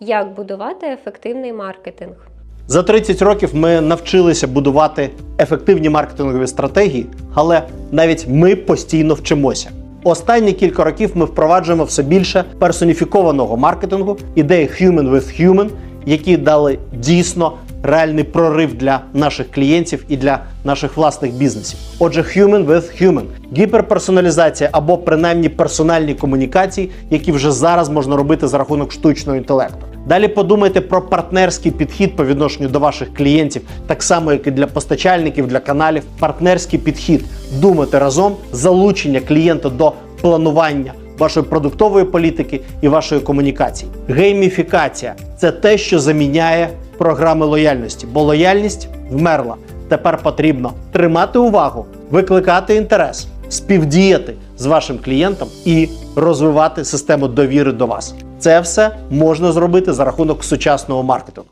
Як будувати ефективний маркетинг? За 30 років ми навчилися будувати ефективні маркетингові стратегії, але навіть ми постійно вчимося. Останні кілька років ми впроваджуємо все більше персоніфікованого маркетингу, ідеї human with human, які дали дійсно реальний прорив для наших клієнтів і для наших власних бізнесів. Отже, human with human. гіперперсоналізація або принаймні персональні комунікації, які вже зараз можна робити за рахунок штучного інтелекту. Далі подумайте про партнерський підхід по відношенню до ваших клієнтів, так само як і для постачальників, для каналів. Партнерський підхід. Думати разом залучення клієнта до планування вашої продуктової політики і вашої комунікації. Гейміфікація це те, що заміняє програми лояльності, бо лояльність вмерла. Тепер потрібно тримати увагу, викликати інтерес, співдіяти з вашим клієнтом і розвивати систему довіри до вас. Це все можна зробити за рахунок сучасного маркетингу.